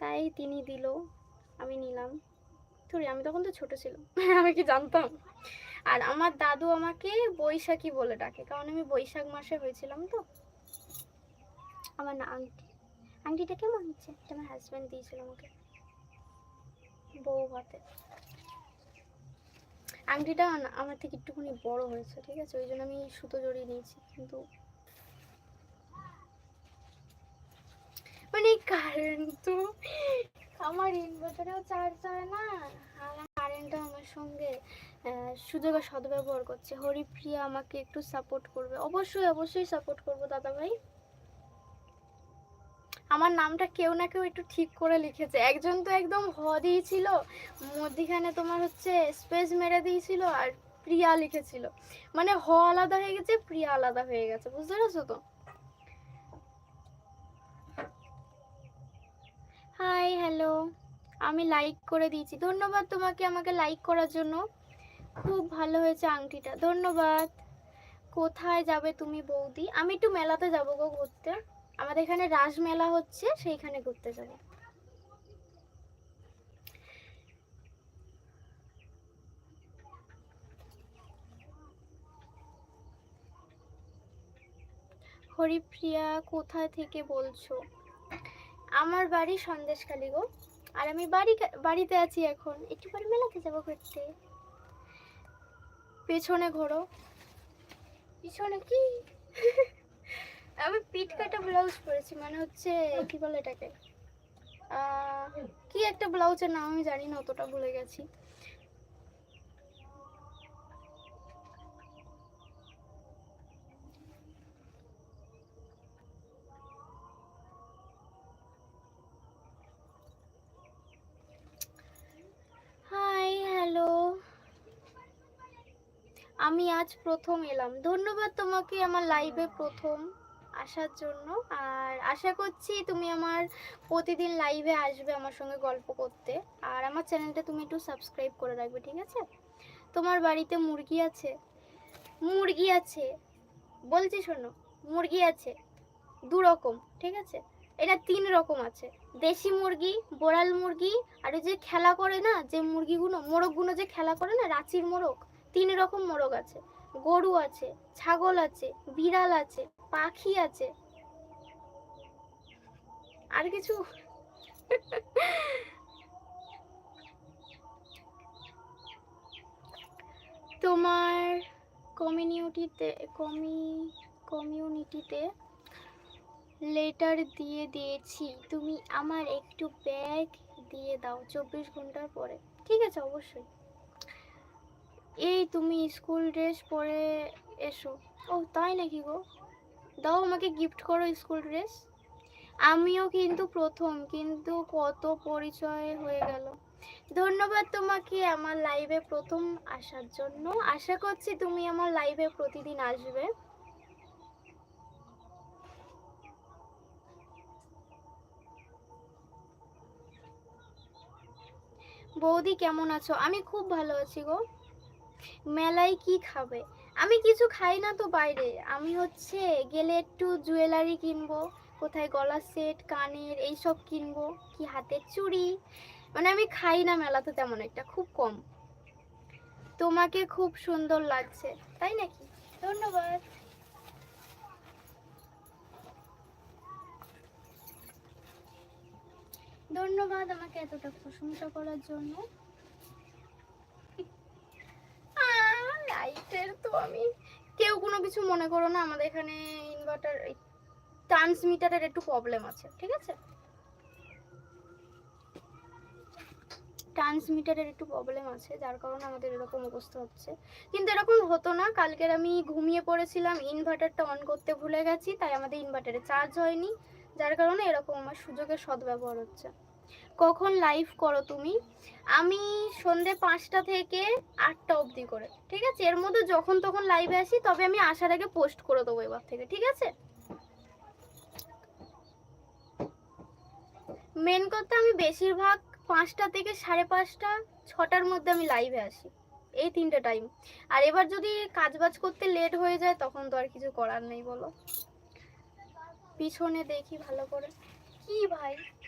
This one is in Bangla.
তাই তিনি দিল, আমি নিলাম। থুরি, আমি তখন তো ছোট ছিলাম, আমি কি জানতাম? আর আমার দাদু আমাকে বৈশাখী বলে ডাকে, কারণ আমি বৈশাখ মাসে হয়েছিলাম তো। আমার না, আংটি, আংটিটা কেমন হচ্ছে আমার হাজব্যান্ড দিয়েছিল আমাকে। বউ হাতে। আংটিটা আমার থেকে একটুখানি বড় হয়েছে, ঠিক আছে? ওই জন্য আমি সুতো জড়িয়ে নিয়েছি, কিন্তু মানে কারেন্ট তো আমার ইনভার্টারেও চার্জ হয় না, আর কারেন্টটা আমার সঙ্গে সুযোগের সদ্ব্যবহার করছে। হরিপ্রিয়া আমাকে একটু সাপোর্ট করবে। অবশ্যই অবশ্যই সাপোর্ট করব দাদা ভাই আমার নামটা কেউ না কেউ একটু ঠিক করে লিখেছে। একজন তো একদম হ দিয়েছিল, মধ্যিখানে তোমার হচ্ছে স্পেস মেরে দিয়েছিল আর প্রিয়া লিখেছিল। মানে হ আলাদা হয়ে গেছে, প্রিয়া আলাদা হয়ে গেছে। বুঝতে পারছ তো? হাই হ্যালো আমি লাইক করে দিয়েছি। ধন্যবাদ তোমাকে আমাকে লাইক করার জন্য। খুব ভালো হয়েছে আংটিটা। ধন্যবাদ। কোথায় যাবে তুমি বৌদি? আমি একটু মেলাতে যাব গো ঘুরতে। আমাদের এখানে রাস মেলা হচ্ছে, সেইখানে ঘুরতে যাব। হরিপ্রিয়া, কোথায় থেকে বলছো? আমার বাড়ি সন্দেশখালী গো। আর আমি বাড়ি বাড়িতে আছি এখন। একটু পরে মেলাতে যাব ঘুরতে। পেছনে ঘোরো। পিছনে কি? আমি পিট কাটা ব্লাউজ পরেছি মানে হচ্ছে, কি বলে এটাকে? কি একটা ব্লাউজের নাম আমি জানি না, অতটা ভুলে গেছি হাই হ্যালো আমি আজ প্রথম এলাম। ধন্যবাদ তোমাকে আমার লাইভে প্রথম আসার জন্য। আর আশা করছি তুমি আমার প্রতিদিন লাইভে আসবে আমার সঙ্গে গল্প করতে। আর আমার চ্যানেলটা তুমি একটু সাবস্ক্রাইব করে রাখবে, ঠিক আছে? তোমার বাড়িতে মুরগি আছে? মুরগি আছে। বলছি শোনো, মুরগি আছে। দু রকম, ঠিক আছে? এটা তিন রকম আছে। দেশি মুরগি বোড়াল মুরগি, আর যে খেলা করে না, যে মুরগিগুলো, মোরগগুলো যে খেলা করে না, রাঁচির মোরগ তিন রকম মোরগ আছে। গরু আছে, ছাগল আছে, বিড়াল আছে, পাখি আছে। আর কিছু? তোমার কমিউনিটিতে, কমি, কমিউনিটিতে লেটার দিয়ে দিয়েছি। তুমি আমার একটু ব্যাগ দিয়ে দাও, চব্বিশ ঘণ্টার পরে। ঠিক আছে, অবশ্যই। এই তুমি স্কুল ড্রেস পরে এসো। ও, তাই নাকি গো? দাও আমাকে গিফট করো স্কুল ড্রেস আমিও কিন্তু প্রথম, কিন্তু কত পরিচয় হয়ে গেল। ধন্যবাদ তোমাকে আমার লাইভে প্রথম আসার জন্য। আশা করছি তুমি আমার লাইভে প্রতিদিন আসবে। বৌদি কেমন আছো? আমি খুব ভালো আছি গো। মেলায় কি খাবে? আমি কিছু খাই না তো বাইরে। আমি হচ্ছে গেলে একটু জুয়েলারি কিনবো, কোথায় গলার সেট, কানের, এইসব কিনবো, কি হাতের চুড়ি? মানে আমি খাই না মেলাতে তেমন একটা, খুব কম। তোমাকে খুব সুন্দর লাগছে, তাই নাকি? ধন্যবাদ। ধন্যবাদ আমাকে এতটা প্রশংসা করার জন্য। লাইটের তো আমি কেউ কোনো কিছু মনে করো না, আমাদের এখানে ইনভার্টার ট্রান্সমিটারের একটু প্রবলেম আছে, ঠিক আছে? ট্রান্সমিটারের একটু প্রবলেম আছে, যার কারণে আমাদের এরকম অবস্থা হচ্ছে। কিন্তু এরকম হতো না, কালকের আমি ঘুমিয়ে পড়েছিলাম ইনভার্টারটা অন করতে ভুলে গেছি, তাই আমাদের ইনভার্টারে চার্জ হয়নি, যার কারণে এরকম আমার সুযোগের সদ্ব্যবহার হচ্ছে। কখন লাইভ করো তুমি? আমি সন্ধে পাঁচটা থেকে আটটা অবধি করে, ঠিক আছে? এর মধ্যে যখন তখন লাইভে আসি, তবে আমি আসার আগে পোস্ট করে দেবো এবার থেকে, ঠিক আছে? মেন কথা আমি বেশিরভাগ পাঁচটা থেকে সাড়ে পাঁচটা, ছটার মধ্যে আমি লাইভে আসি, এই তিনটে টাইম আর এবার যদি কাজবাজ করতে লেট হয়ে যায়, তখন তো আর কিছু করার নেই, বলো। পিছনে দেখি ভালো করে। কি ভাই?